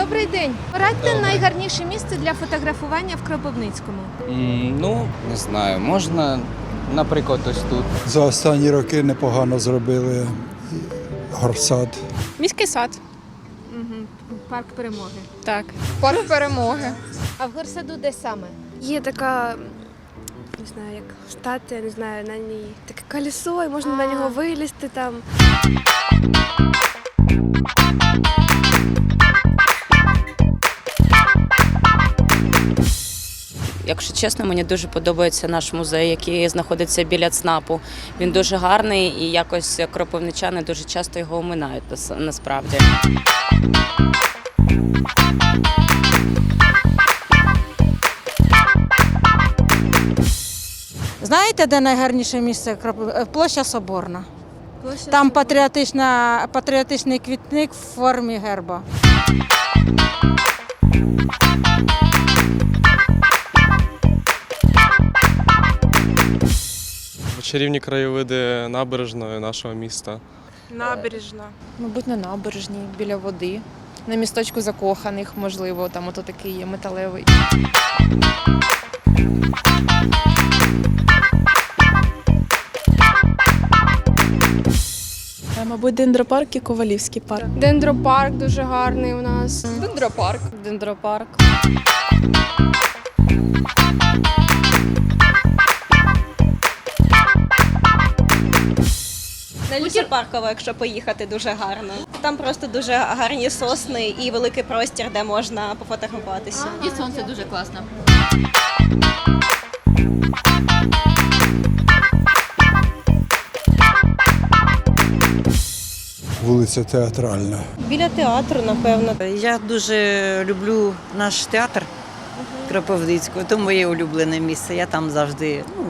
Добрий день. Порадьте найгарніше місце для фотографування в Кропивницькому. М, Ну, не знаю, можна, наприклад, ось тут. За останні роки непогано зробили горсад. Міський сад. Угу. Парк перемоги. Так. Парк перемоги. А в горсаду де саме? Є така, не знаю, як стати, не знаю, на ній таке колесо, і можна на нього вилізти там. Якщо чесно, мені дуже подобається наш музей, який знаходиться біля ЦНАПу. Він дуже гарний і якось кропивничани дуже часто його оминають насправді. Знаєте, де найгарніше місце е, площа Соборна? Площа Там патріотична, патріотичний квітник в формі герба. Чарівні краєвиди набережної нашого міста. Набережна. Мабуть, на набережній, біля води. На місточку закоханих, можливо, там ото такий є металевий. Мабуть, дендропарк і Ковалівський парк. Дендропарк дуже гарний у нас. Дендропарк. Дендропарк. На лісопарково, якщо поїхати, дуже гарно. Там просто дуже гарні сосни і великий простір, де можна пофотографуватися. І сонце дуже класно. Вулиця Театральна. Біля театру, напевно. Я дуже люблю наш театр Кропивницького, то моє улюблене місце. Я там завжди ну,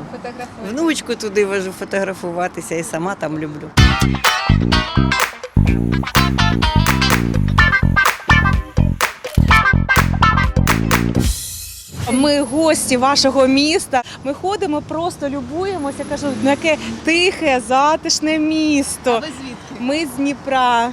внучку туди вожу фотографуватися і сама там люблю. Ми гості вашого міста. Ми ходимо, просто любуємося. Кажу, яке тихе, затишне місто. Ви звідки? Ми з Дніпра.